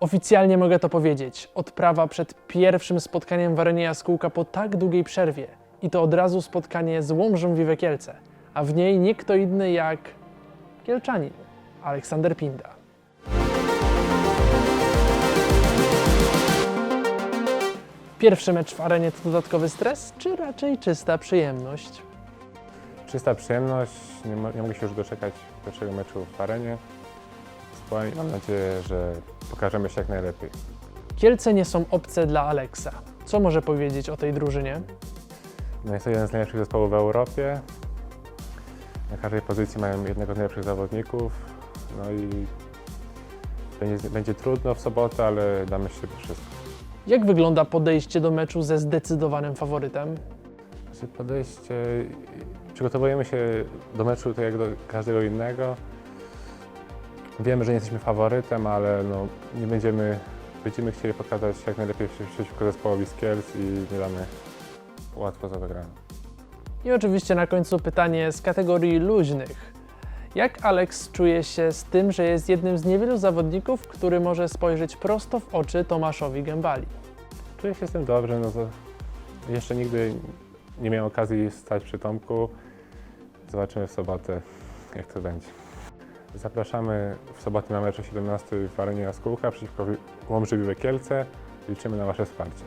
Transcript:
Oficjalnie mogę to powiedzieć. Odprawa przed pierwszym spotkaniem w arenie Jaskółka po tak długiej przerwie. I to od razu spotkanie z Łomżą Wiwe Kielce. A w niej nie kto inny jak Kielczanin, Aleksander Pinda. Pierwszy mecz w arenie to dodatkowy stres, czy raczej czysta przyjemność? Czysta przyjemność, nie, nie mogę się już doczekać pierwszego meczu w arenie. Spokojnie, Mam nadzieję, że pokażemy się jak najlepiej. Kielce nie są obce dla Aleksa. Co może powiedzieć o tej drużynie? No jest to jeden z najlepszych zespołów w Europie. Na każdej pozycji mają jednego z najlepszych zawodników. No i będzie, będzie trudno w sobotę, ale damy się wszystko. Jak wygląda podejście do meczu ze zdecydowanym faworytem? Znaczy podejście, przygotowujemy się do meczu tak jak do każdego innego. Wiemy, że nie jesteśmy faworytem, ale no, nie będziemy, będziemy chcieli pokazać jak najlepiej przeciwko zespołowi z Kielc i nie damy łatwo za wygraną. I oczywiście na końcu pytanie z kategorii luźnych. Jak Alex czuje się z tym, że jest jednym z niewielu zawodników, który może spojrzeć prosto w oczy Tomaszowi Gębali? Czuję się z tym dobrze, no to jeszcze nigdy nie miałem okazji stać przy Tomku. Zobaczymy w sobotę, jak to będzie. Zapraszamy w sobotę na mecz o 17 w arenie Jaskółka przeciwko Łomży Wiwe Kielce. Liczymy na Wasze wsparcie.